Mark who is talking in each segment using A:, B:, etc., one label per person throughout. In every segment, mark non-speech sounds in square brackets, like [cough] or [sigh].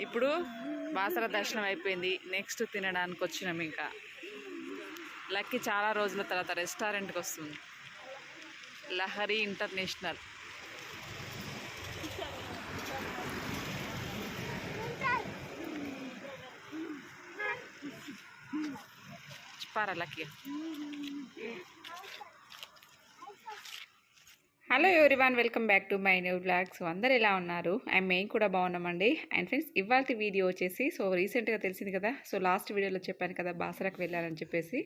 A: ఇప్పుడు బాసర దర్శనం అయిపోయింది. నెక్స్ట్ తినడానికి వచ్చినాం ఇంకా. లక్కీ చాలా రోజుల తర్వాత రెస్టారెంట్కి వస్తుంది. లహరి ఇంటర్నేషనల్. చెప్పారా Lucky? Hello everyone welcome back to my new blogs అందరు ఎలా ఉన్నారు? అండ్ మేము కూడా బాగున్నామండి. అండ్ ఫ్రెండ్స్ ఇవాళ వీడియో వచ్చేసి సో రీసెంట్గా తెలిసింది కదా? సో లాస్ట్ వీడియోలో చెప్పాను కదా బాసరకు వెళ్ళాలని చెప్పేసి.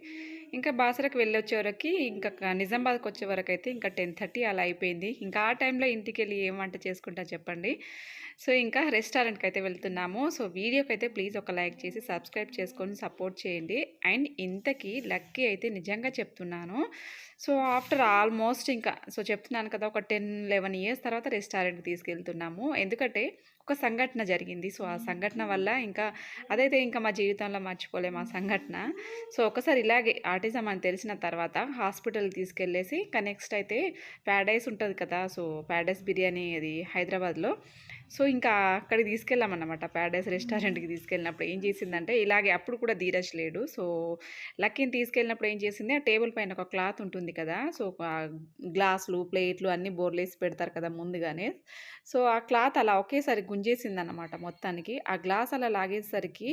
A: ఇంకా బాసరకు వెళ్ళొచ్చే వరకు ఇంకా నిజామాబాద్కి వచ్చే వరకు అయితే ఇంకా టెన్ థర్టీ అలా అయిపోయింది. ఇంకా ఆ టైంలో ఇంటికి వెళ్ళి ఏం వంట చేసుకుంటా చెప్పండి. సో ఇంకా రెస్టారెంట్కి అయితే వెళ్తున్నాము. సో వీడియోకి అయితే ప్లీజ్ ఒక లైక్ చేసి సబ్స్క్రైబ్ చేసుకొని సపోర్ట్ చేయండి. అండ్ ఇంతకీ లక్కీ అయితే నిజంగా చెప్తున్నాను. సో ఆఫ్టర్ ఆల్మోస్ట్ ఇంకా సో చెప్తున్నాను కదా ఒక టెన్ లెవెన్ ఇయర్స్ తర్వాత రెస్టారెంట్కి తీసుకెళ్తున్నాము. ఎందుకంటే ఒక సంఘటన జరిగింది. సో ఆ సంఘటన వల్ల ఇంకా అదైతే ఇంకా మా జీవితంలో మర్చిపోలేము ఆ సంఘటన. సో ఒకసారి ఇలాగే ఆటిజం అని తెలిసిన తర్వాత హాస్పిటల్కి తీసుకెళ్ళేసి ఇంకా నెక్స్ట్ అయితే ప్యాడైస్ ఉంటుంది కదా సో ప్యాడైస్ బిర్యానీ అది హైదరాబాద్లో. సో ఇంకా అక్కడికి తీసుకెళ్ళామన్నమాట. ప్యాడైస్ రెస్టారెంట్కి తీసుకెళ్ళినప్పుడు ఏం చేసిందంటే ఇలాగే అప్పుడు కూడా ధీరజ్ లేడు. సో లక్కీని తీసుకెళ్ళినప్పుడు ఏం చేసింది ఆ టేబుల్ పైన ఒక క్లాత్ ఉంటుంది కదా సో గ్లాసులు ప్లేట్లు అన్నీ బోర్లేసి పెడతారు కదా ముందుగానే. సో ఆ క్లాత్ అలా ఒకేసారి గుంజేసింది అన్నమాట మొత్తానికి. ఆ గ్లాస్ అలా లాగేసరికి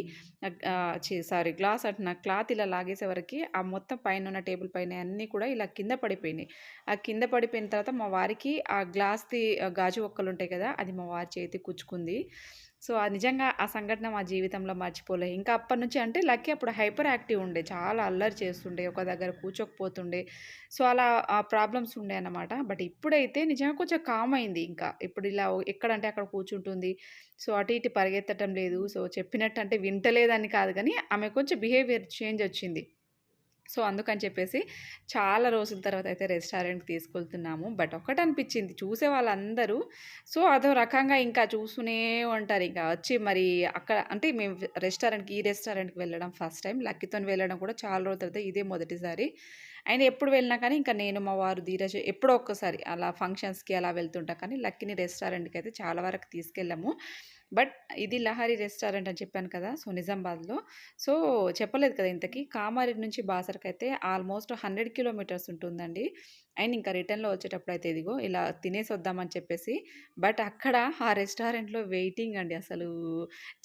A: సారీ గ్లాస్ అంటున్న క్లాత్ ఇలా లాగేసేవరకు ఆ మొత్తం పైన ఉన్న టేబుల్ పైన అన్నీ కూడా ఇలా కింద పడిపోయినాయి. ఆ కింద పడిపోయిన తర్వాత మా వారికి ఆ గ్లాస్ది గాజు ఒక్కలు ఉంటాయి కదా అది మా వారి చేతి కుచ్చుకుంది. సో ఆ నిజంగా ఆ సంఘటన మా జీవితంలో మర్చిపోలే. ఇంకా అప్పటి నుంచి అంటే లక్కీ అప్పుడు హైపర్ యాక్టివ్ ఉండే. చాలా అల్లరి చేస్తుండే ఒక దగ్గర కూర్చోకపోతుండే. సో అలా ఆ ప్రాబ్లమ్స్ ఉండే అన్నమాట. బట్ ఇప్పుడైతే నిజంగా కొంచెం కామ్ అయింది ఇంకా. ఇప్పుడు ఇలా ఎక్కడంటే అక్కడ కూర్చుంటుంది. సో అటు ఇటు పరిగెత్తడం లేదు. సో చెప్పినట్టు అంటే వింటలేదని కాదు కానీ ఆమె కొంచెం బిహేవియర్ చేంజ్ వచ్చింది. సో అందుకని చెప్పేసి చాలా రోజుల తర్వాత అయితే రెస్టారెంట్కి తీసుకెళ్తున్నాము. బట్ ఒకటి అనిపించింది చూసే వాళ్ళందరూ. సో అదో రకంగా ఇంకా చూస్తూనే ఉంటారు. ఇంకా వచ్చి మరి అక్కడ అంటే మేము రెస్టారెంట్కి ఈ రెస్టారెంట్కి వెళ్ళడం ఫస్ట్ టైం. లక్కీతో వెళ్ళడం కూడా చాలా రోజుల తర్వాత ఇదే మొదటిసారి. ఆయన ఎప్పుడు వెళ్ళినా కానీ ఇంకా నేను మా వారు ధీరజ్ ఎప్పుడో ఒక్కసారి అలా ఫంక్షన్స్కి అలా వెళ్తుంటాం. కానీ లక్కీని రెస్టారెంట్కి అయితే చాలా వరకు తీసుకెళ్ళాము. బట్ ఇది లహరి రెస్టారెంట్ అని చెప్పాను కదా సో నిజామాబాద్లో సో చెప్పలేదు కదా ఇంతకీ కామారెడ్డి నుంచి బాసర్కి అయితే ఆల్మోస్ట్ హండ్రెడ్ కిలోమీటర్స్ ఉంటుందండి. అండ్ ఇంకా రిటర్న్లో వచ్చేటప్పుడు అయితే ఇదిగో ఇలా తినేసి వద్దామని చెప్పేసి బట్ అక్కడ ఆ రెస్టారెంట్లో వెయిటింగ్ అండి అసలు.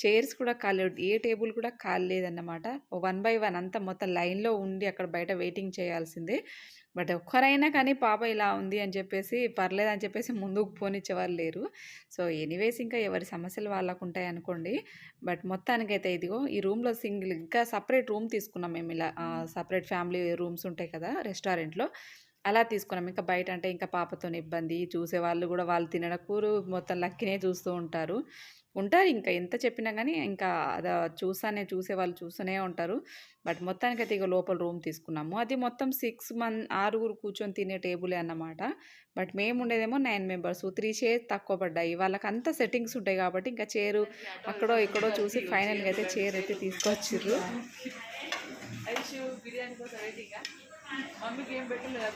A: చైర్స్ కూడా ఖాళీ ఏ టేబుల్ కూడా ఖాళీ లేదన్నమాట. వన్ బై వన్ అంతా మొత్తం లైన్లో ఉండి అక్కడ బయట వెయిటింగ్ చేయాల్సిందే. బట్ ఒక్కరైనా కానీ పాప ఇలా ఉంది అని చెప్పేసి పర్లేదు అని చెప్పేసి ముందుకు పోనిచ్చేవారు లేరు. సో ఎనీవేస్ ఇంకా ఎవరి సమస్యలు వాళ్ళకు ఉంటాయి అనుకోండి. బట్ మొత్తానికైతే ఇదిగో ఈ రూమ్లో సింగిల్ ఇంకా సపరేట్ రూమ్ తీసుకున్నాం మేము ఇలా సపరేట్ ఫ్యామిలీ రూమ్స్ ఉంటాయి కదా రెస్టారెంట్లో. అలా తీసుకున్నాం. ఇంకా బయట అంటే ఇంకా పాపతో ఇబ్బంది చూసే వాళ్ళు కూడా వాళ్ళు తినడం కూరు మొత్తం లక్కినే చూస్తూ ఉంటారు. ఉంటారు. ఇంకా ఎంత చెప్పినా కానీ ఇంకా అది చూసానే చూసే వాళ్ళు చూస్తూనే ఉంటారు. బట్ మొత్తానికైతే ఇక లోపల రూమ్ తీసుకున్నాము. అది మొత్తం సిక్స్ మన్ ఆరుగురు కూర్చొని తినే టేబులే అన్నమాట. బట్ మేము ఉండేదేమో నైన్ మెంబర్స్. త్రీ చైర్ తక్కువ పడ్డాయి. వాళ్ళకి అంత సెట్టింగ్స్ ఉంటాయి కాబట్టి ఇంకా చైరు అక్కడో ఇక్కడో చూసి ఫైనల్గా అయితే చైర్ అయితే తీసుకొచ్చిర్రు. [laughs] [laughs] మమ్మీకి ఏం పెట్టలేదా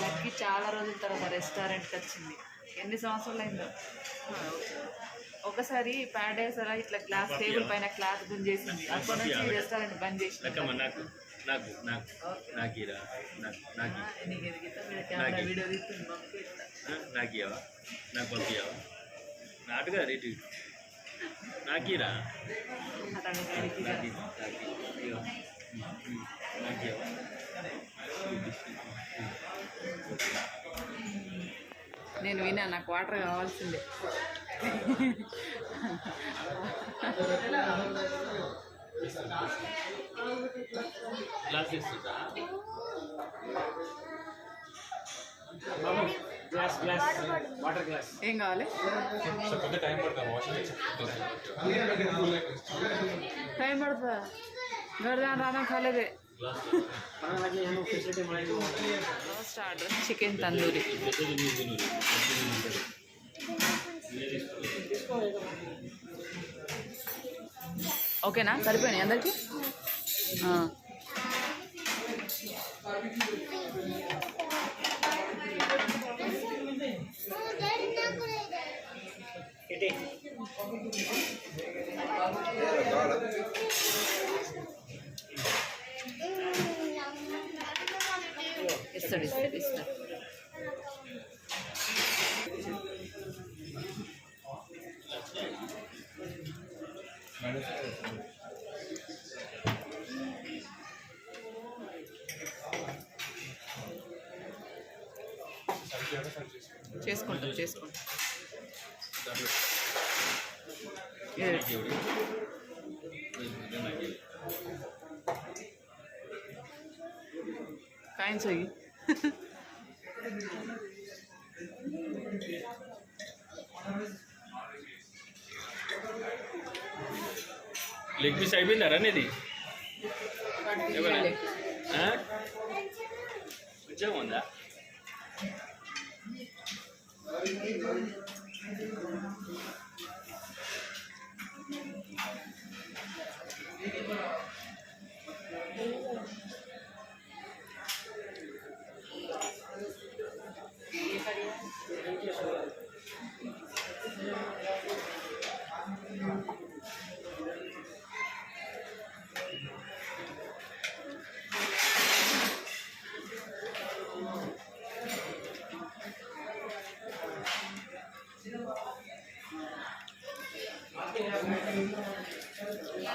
A: లక్కీ చాలా రోజుల తర్వాత రెస్టారెంట్కి వచ్చింది. ఎన్ని సంవత్సరాలు అయిందో? ఒకసారి ప్యాడైస్ అలా ఇట్లా గ్లాస్ టేబుల్ పైన క్లాత్ గుంజేసింది. అప్పటి నుంచి రెస్టారెంట్ బంద్ చేసింది.
B: నాకు నాకు నాకు నాకు నాకు. నాకు
A: వీడియో తీస్తుంది
B: పంపించవా నాటుగా రేటు ఇటు. నాకు ఇరా
A: అతను గారికి
B: నాకు ఇవ్వు, నాకు ఇవ్వు. ఇవ్వు. ఉమ్, నాకు ఇవ్వవా
A: నేను వినా నాకు వాటర్ కావాల్సిందే
B: గ్లాస్ ఇస్తుందా
C: గ్లాస్ గ్లాస్ వాటర్ గ్లాస్
A: ఏం కావాలి? టైం పడుతుందా గడిదాన్ రానా కాలేదే. ఫస్ట్ ఆర్డర్ చికెన్ తందూరి ఓకేనా? సరిపోయినాయి అందరికి?
D: ఇస్తాడు ఇస్తాడు ఇస్తాడు. చేసుకుంటాం చేసుకుంటాం. ఇది కాయిన్స్
B: లెగ్ పీస్ అయిపోయిందా అనేది ఉద్యోగం ఉందా Thank you. బిర్యానీ చెప్పుకోలేదు.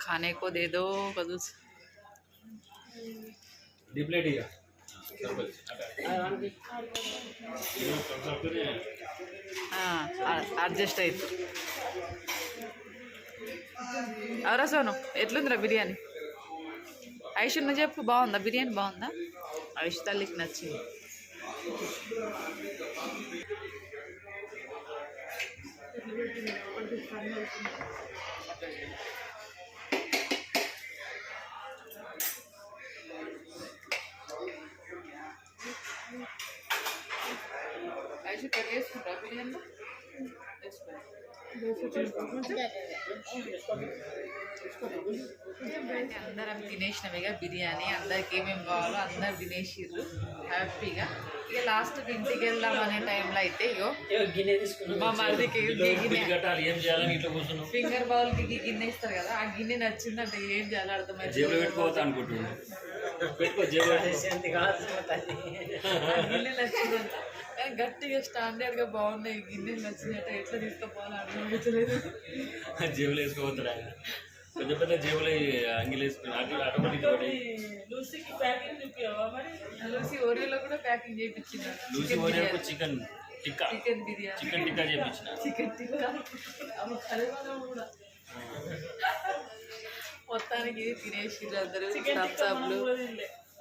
D: खाने को दे दो कदू
B: डिप्लेट ही। हाँ, हाँ, हाँ।
D: అడ్జస్ట్ అవుతుంది ఎవరా సోను ఎట్లుందిరా బిర్యానీ ఐషు నువ్వు చెప్పు బాగుందా బిర్యానీ బాగుందా ఐషు తల్లికి నచ్చింది ఐషు కర్రీ అందరం తినేసినవిగా బిర్యానీ అందరికి ఏమేమి కావాలో అందరు తినేసిర్రు. హ్యాపీగా. ఇక లాస్ట్ ఇంటికి వెళ్దాం అనే టైంలో అయితే ఇగో మా మరిదికి ఫింగర్ బౌల్కి గిన్నె ఇస్తారు కదా ఆ గిన్నె నచ్చిందంటే ఏం చేయాలో అర్థమైంది గిన్నె నచ్చిందంట. కానీ గట్టిగా స్టాండర్డ్గా బాగున్నాయి. గిన్నె నచ్చినట్టు ఎట్లా తీసుకుపోవాలో అర్థమవుతలేదు
B: జేబులో వేసుకోవద్దురా. పెద్ద పెద్ద జేబులో అంగిలు
D: లూసీకి ప్యాకింగ్ చూపించావా మరి? లూసీ ఓరియోలో కూడా ప్యాకింగ్ చేయించింది
B: Lucy Oreo chicken tikka.
D: Chicken biryani.
B: Chicken tikka చేయించిన.
D: చికెన్ టిక్కా. కూడా. మొత్తానికి తినేసి అందరూ. థమ్స్ అప్లు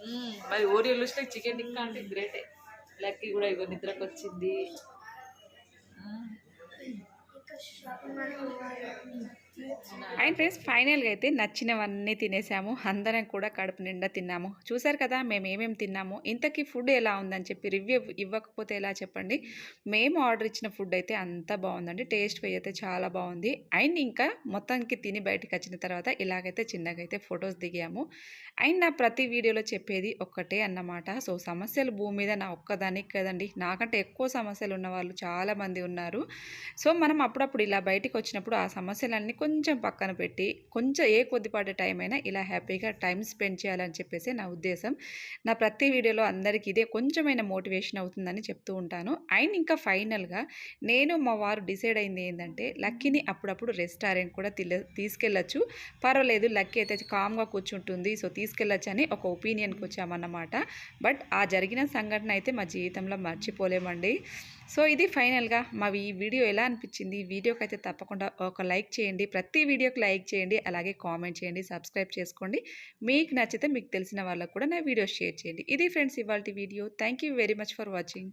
D: మ్మ్. మరి ఓరియో లుస్లో చికెన్ టిక్కా అంటే గ్రేటే. లక్కీ కూడా ఇగో నిద్రకు వచ్చింది. అండ్ ఫ్రెండ్స్ ఫైనల్గా అయితే నచ్చినవన్నీ తినేసాము. అందరం కూడా కడుపు నిండా తిన్నాము. చూసారు కదా మేము ఏమేమి తిన్నాము ఇంతకీ ఫుడ్ ఎలా ఉందని చెప్పి రివ్యూ ఇవ్వకపోతే ఎలా చెప్పండి. మేము ఆర్డర్ ఇచ్చిన ఫుడ్ అయితే అంత బాగుందండి. టేస్ట్ వే అయితే చాలా బాగుంది. అండ్ ఇంకా మొత్తానికి తిని బయటకు వచ్చిన తర్వాత ఇలాగైతే చిన్నగా అయితే ఫొటోస్ దిగాము. అండ్ నా ప్రతి వీడియోలో చెప్పేది ఒక్కటే అన్నమాట. సో సమస్యలు భూమి మీద నా ఒక్కదానికి కదండి. నాకంటే ఎక్కువ సమస్యలు ఉన్న వాళ్ళు చాలామంది ఉన్నారు. సో మనం అప్పుడప్పుడు ఇలా బయటికి వచ్చినప్పుడు ఆ సమస్యలన్నీ కొంచెం
A: కొంచెం పక్కన పెట్టి కొంచెం ఏ కొద్దిపాటి టైం అయినా ఇలా హ్యాపీగా టైం స్పెండ్ చేయాలని చెప్పేసి నా ఉద్దేశం. నా ప్రతి వీడియోలో అందరికీ ఇదే కొంచెమైనా మోటివేషన్ అవుతుందని చెప్తూ ఉంటాను. అండ్ ఇంకా ఫైనల్గా నేను మా వారు డిసైడ్ అయింది ఏంటంటే లక్కీని అప్పుడప్పుడు రెస్టారెంట్ కూడా తీసుకెళ్ళచ్చు. పర్వాలేదు లక్కీ అయితే కామ్గా కూర్చుంటుంది సో తీసుకెళ్ళచ్చు అని ఒక ఒపీనియన్కి వచ్చామన్నమాట. బట్ ఆ జరిగిన సంఘటన అయితే మా జీవితంలో మర్చిపోలేమండి. సో ఇది ఫైనల్గా మా ఈ వీడియో ఎలా అనిపించింది? వీడియోకి అయితే తప్పకుండా ఒక లైక్ చేయండి. ప్రతి వీడియోకి లైక్ చేయండి. అలాగే కామెంట్ చేయండి. సబ్స్క్రైబ్ చేసుకోండి. మీకు నచ్చితే మీకు తెలిసిన వాళ్ళకు కూడా నా వీడియో షేర్ చేయండి. ఇది ఫ్రెండ్స్ ఇవాళ video. Thank you very much for watching.